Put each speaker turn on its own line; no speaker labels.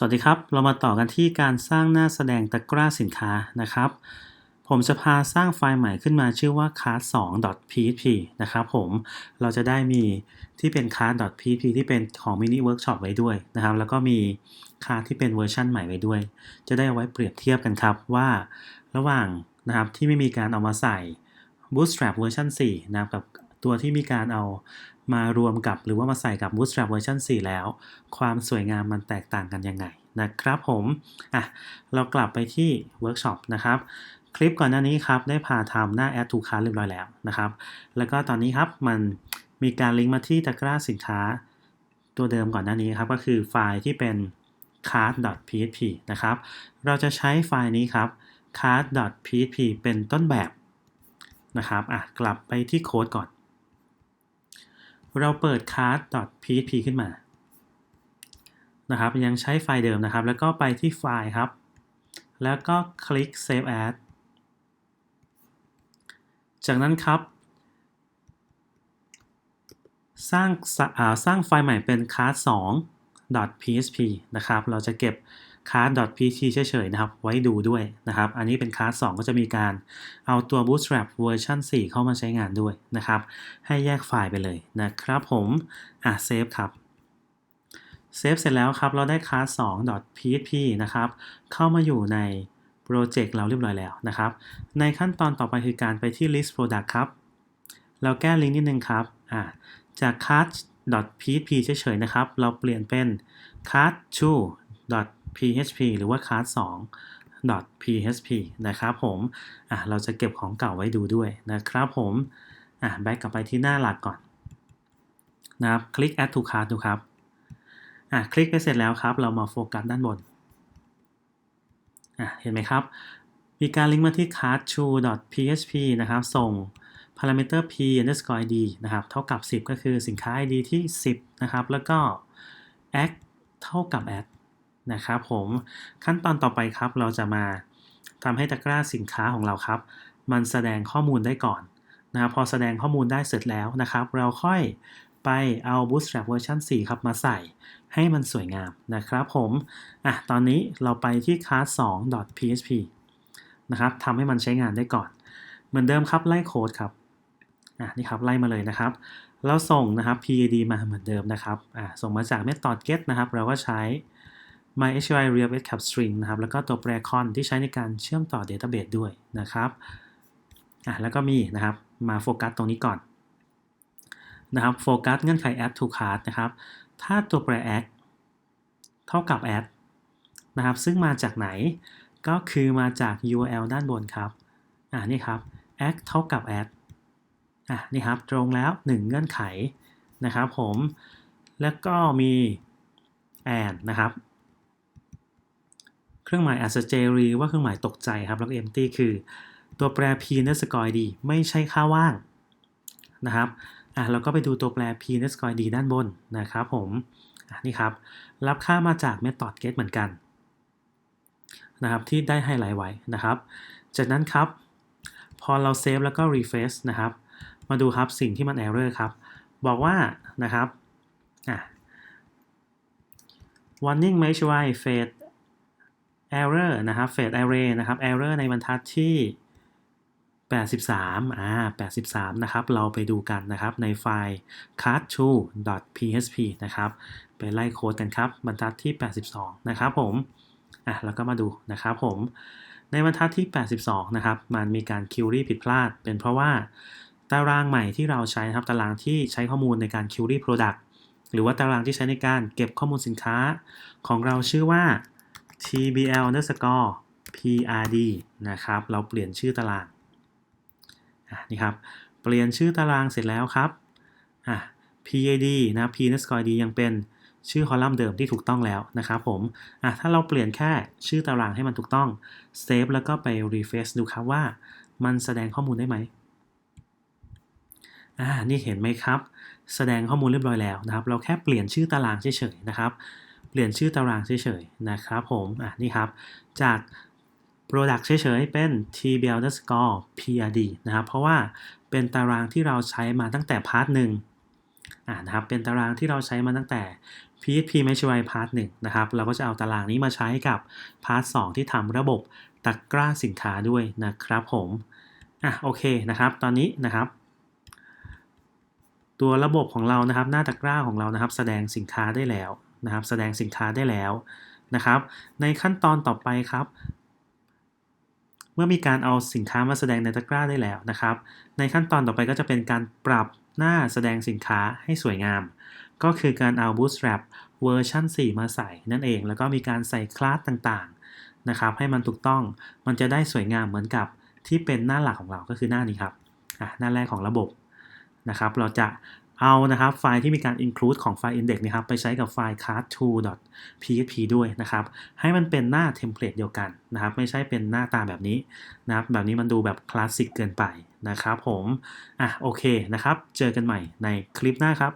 สวัสดีครับ เรามาต่อกันที่การสร้างหน้าแสดงตะกร้าสินค้านะครับ ผมจะพาสร้างไฟล์ใหม่ขึ้นมาชื่อว่า card2.php นะครับผม เราจะได้มีที่เป็น card.php ที่เป็นของ mini workshop ไว้ด้วยนะครับ แล้วก็มี card ที่เป็นเวอร์ชันใหม่ไว้ด้วย จะได้เอาไว้เปรียบเทียบกันครับว่าระหว่างนะครับที่ไม่มีการเอามาใส่ bootstrap เวอร์ชัน4นะครับกับตัวที่มีการเอา มารวมกับหรือว่ามาใส่กับ bootstrap เวอร์ชัน4 แล้ว ความสวยงามมันแตกต่างกันยังไงนะครับผมอะเรากลับไปที่เวิร์กช็อปนะครับคลิปก่อนหน้านี้ครับได้พาทำหน้า add to cart เรียบร้อยแล้วนะครับ แล้วก็ตอนนี้ครับมันมีการลิงก์มาที่ตะกร้าสินค้าตัวเดิมก่อนหน้านี้ครับก็คือไฟล์ที่เป็น cart.php นะครับ เราจะใช้ไฟล์นี้ครับ cart.php เป็นต้นแบบนะครับอะกลับไปที่โค้ดก่อน เราเปิด cart.php ขึ้นมานะครับ ยังใช้ไฟล์เดิมนะครับ แล้วก็ไปที่ไฟล์ครับ แล้วก็คลิก save as จากนั้นครับ สร้างสร้างไฟล์ใหม่เป็น card2.php นะครับ เราจะเก็บ card.php เฉยๆนะครับ ไว้ดูด้วยนะครับ อันนี้เป็น card 2ก็จะมีการเอาตัว bootstrap เวอร์ชัน4 เข้ามาใช้งานด้วยนะครับ ให้แยกไฟล์ไปเลยนะครับผม อะเซฟครับเซฟเสร็จแล้วครับ เราได้ class 2.php นะครับ เข้ามาอยู่ในโปรเจกต์เราเรียบร้อยแล้วนะครับ ในขั้นตอนต่อไปคือการไปที่ list product ครับ เราแก้ลิงก์นิดนึงครับ อ่า จาก class.php เฉยๆนะครับ เราเปลี่ยนเป็น php หรือว่า class 2.php นะครับผมอ่าเราจะเก็บของเก่าไว้ดูด้วยนะครับผมอ่าแบ็กกลับไปที่หน้าหลักก่อนนะครับคลิก add to cart ดูครับอะคลิกไปเสร็จแล้วครับ เรามาโฟกัสด้านบนอะเห็นไหมครับ มีการลิงก์มาที่ card2.php นะครับ ส่ง parameter p underscore id นะครับ เท่ากับ 10 ก็คือสินค้า id ที่ 10 นะครับ แล้วก็ act เท่ากับ add นะครับผมขั้นตอนต่อไปครับ เราจะมาทำให้ตะกร้าสินค้าของเราครับ มันแสดงข้อมูลได้ก่อนนะครับพอแสดงข้อมูลได้เสร็จแล้วนะครับ เราค่อยไปเอา Bootstrap เวอร์ชัน4 ครับมาใส่ให้มันสวยงามนะครับผมอะตอนนี้เราไปที่ class2.php นะครับทำให้มันใช้งานได้ก่อน เหมือนเดิมครับไล่โค้ดครับอะนี่ครับไล่มาเลยนะครับ เราส่งนะครับ pid มาเหมือนเดิมนะครับอะส่งมาจาก method get นะครับ เราก็ใช้ mysql real cap string นะครับ แล้วก็ตัวแปร con ที่ใช้ในการเชื่อมต่อ database ด้วยนะครับอะแล้วก็มีนะครับ มาโฟกัสตรงนี้ก่อนนะครับ โฟกัสเงื่อนไข add to cart นะครับ ถ้าตัวแปร add เท่ากับ add นะครับ ซึ่งมาจากไหน ก็คือมาจาก URL ด้านบนครับ อ่านี่ครับ add เท่ากับ add อะนี่ครับตรงแล้ว 1 เงื่อนไขนะครับผม แล้วก็มี and นะครับ เครื่องหมาย a s t e r y ว่าเครื่องหมายตกใจครับแล้วก็ empty คือ ตัวแปร p underscore d ไม่ใช่ค่าว่างนะครับอะเราก็ไปดูตัวแปร p underscore d ด้านบนนะครับผมอะนี่ครับ รับค่ามาจาก method get เหมือนกันนะครับที่ได้ไฮไลท์ไว้นะครับ จากนั้นครับพอเราเซฟแล้วก็ refresh นะครับ มาดูครับสิ่งที่มัน error ครับ บอกว่านะครับอะ warning mesh y fade error นะครับ fade array นะครับ error ในบรรทัดที่ 83อ่า83 นะครับ เราไปดูกันนะครับในไฟล์ card2.php นะครับ ไปไล่โค้ดกันครับ บรรทัดที่ 82 นะครับผม อะแล้วก็มาดูนะครับผม ในบรรทัดที่ 82 นะครับ มันมีการคิวรี่ผิดพลาด เป็นเพราะว่าตารางใหม่ที่เราใช้นะครับ ตารางที่ใช้ข้อมูลในการคิวรี่ product หรือว่าตารางที่ใช้ในการเก็บข้อมูลสินค้าของเราชื่อว่า tbl underscore prd นะครับ เราเปลี่ยนชื่อตารางนี่ครับ เปลี่ยนชื่อตารางเสร็จแล้วครับอะ PID นะ P underscore d ยังเป็นชื่อคอลัมน์เดิมที่ถูกต้องแล้วนะครับผมอะถ้าเราเปลี่ยนแค่ชื่อตารางให้มันถูกต้องเซฟแล้วก็ไป refresh ดูครับว่ามันแสดงข้อมูลได้ไหมอ่า นี่เห็นไหมครับ แสดงข้อมูลเรียบร้อยแล้วนะครับ เราแค่เปลี่ยนชื่อตารางเฉยๆนะครับ เปลี่ยนชื่อตารางเฉยๆนะครับผม อะนี่ครับ จาก Product เฉยๆเป็น tbl underscore prd นะครับ เพราะว่าเป็นตารางที่เราใช้มาตั้งแต่พาร์ทหนึ่งอ่านะครับ เป็นตารางที่เราใช้มาตั้งแต่ PHP m a t u r i Part 1นะครับ เราก็จะเอาตารางนี้มาใช้กับ Part 2ที่ทำระบบตะกร้าสินค้าด้วยนะครับผม อะโอเคนะครับ ตอนนี้นะครับ ตัวระบบของเรานะครับ หน้าตะกร้าของเรานะครับ แสดงสินค้าได้แล้ว นะครับ แสดงสินค้าได้แล้วนะครับ ในขั้นตอนต่อไปครับ เมื่อมีการเอาสินค้ามาแสดงในตะกร้าได้แล้วนะครับ ในขั้นตอนต่อไปก็จะเป็นการปรับหน้าแสดงสินค้าให้สวยงาม ก็คือการเอา Bootstrap เวอร์ชัน4 มาใส่นั่นเอง แล้วก็มีการใส่คลาสต่างๆนะครับ ให้มันถูกต้อง มันจะได้สวยงามเหมือนกับที่เป็นหน้าหลักของเราก็คือหน้านี้ครับหน้าแรกของระบบนะครับ เราจะ เอานะครับไฟล์ที่มีการ include ของไฟล์ index นะครับไปใช้กับไฟล์ card2.php ด้วยนะครับ ให้มันเป็นหน้าเทมเพลตเดียวกันนะครับ ไม่ใช่เป็นหน้าตาแบบนี้นะครับ แบบนี้มันดูแบบคลาสสิกเกินไปนะครับผม อะโอเคนะครับ เจอกันใหม่ในคลิปหน้าครับ